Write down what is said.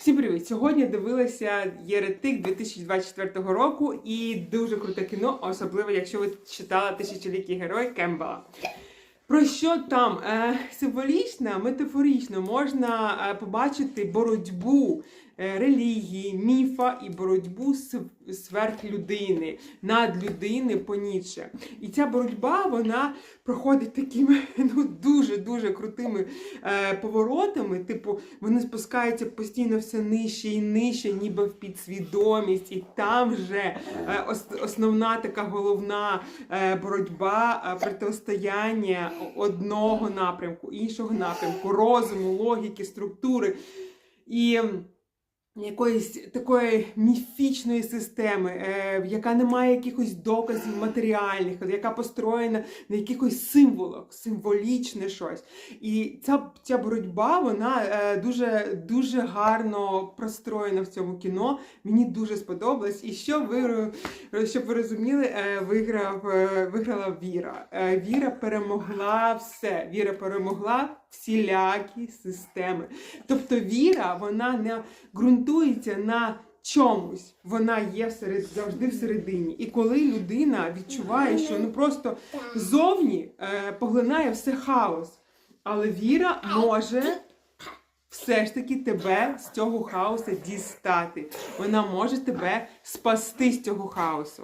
Всім привіт! Сьогодні дивилася Єретик 2024 року і дуже круте кіно, особливо якщо ви читали Тисячолітній герой Кембала. Про що там? Е, символічно, метафорично можна е, побачити боротьбу релігії, міфа і боротьбу сверхлюдини, надлюдини по Ніцше. І ця боротьба вона проходить такими ну, дуже-дуже крутими е, поворотами. Типу, вони спускаються постійно все нижче і нижче, ніби в підсвідомість, і там вже е, основна така головна е, боротьба, е, протистояння одного напрямку, іншого напрямку, розуму, логіки, структури. І якоїсь такої міфічної системи, е, яка не має якихось доказів матеріальних, яка построєна на якихось символах, символічне щось. І ця, ця боротьба, вона е, дуже, дуже гарно простроєна в цьому кіно. Мені дуже сподобалось. І що ви, щоб ви розуміли, е, виграв, виграла Віра. Віра перемогла все. Віра перемогла всілякі системи. Тобто віра, вона не ґрунтується на чомусь, вона є всеред, завжди всередині. І коли людина відчуває, що ну просто зовні е, поглинає все хаос, але віра може все ж таки тебе з цього хаосу дістати. Вона може тебе спасти з цього хаосу.